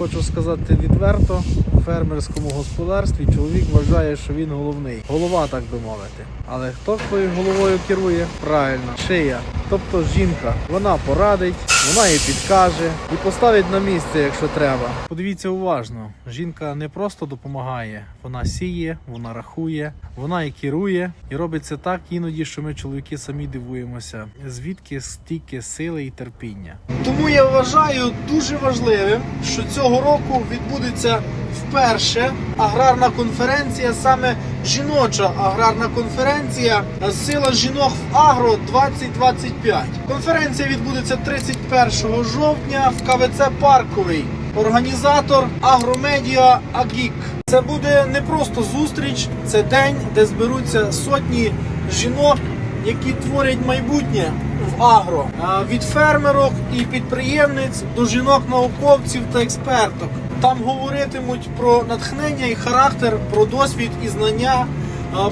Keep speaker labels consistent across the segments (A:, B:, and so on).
A: хочу сказати відверто, у фермерському господарстві чоловік вважає, що він головний, голова, так би мовити. Але хто твоєю головою керує? Правильно, шия. Тобто жінка, вона порадить, вона їй підкаже і поставить на місце, якщо треба. Подивіться уважно, жінка не просто допомагає, вона сіє, вона рахує, вона і керує, і робить це так іноді, що ми чоловіки самі дивуємося, звідки стільки сили і терпіння. Тому я вважаю дуже важливим, що цього року відбудеться вперше аграрна конференція, саме жіноча аграрна конференція Сила жінок в Агро 2025. Конференція відбудеться 31 жовтня в КВЦ Парковий. Організатор Агромедіа Агік. Це буде не просто зустріч, це день, де зберуться сотні жінок, які творять майбутнє в агро. Від фермерок і підприємниць до жінок-науковців та експерток. Там говоритимуть про натхнення і характер, про досвід і знання,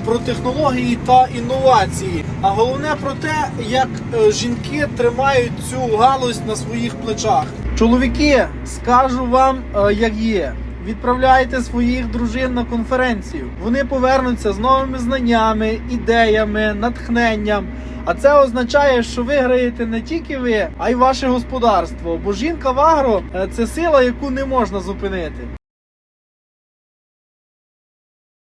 A: про технології та інновації. А головне про те, як е, жінки тримають цю галузь на своїх плечах. Чоловіки, скажу вам, е, як є. Відправляйте своїх дружин на конференцію. Вони повернуться з новими знаннями, ідеями, натхненням. А це означає, що виграєте не тільки ви, а й ваше господарство. Бо жінка в агро е, це сила, яку не можна зупинити.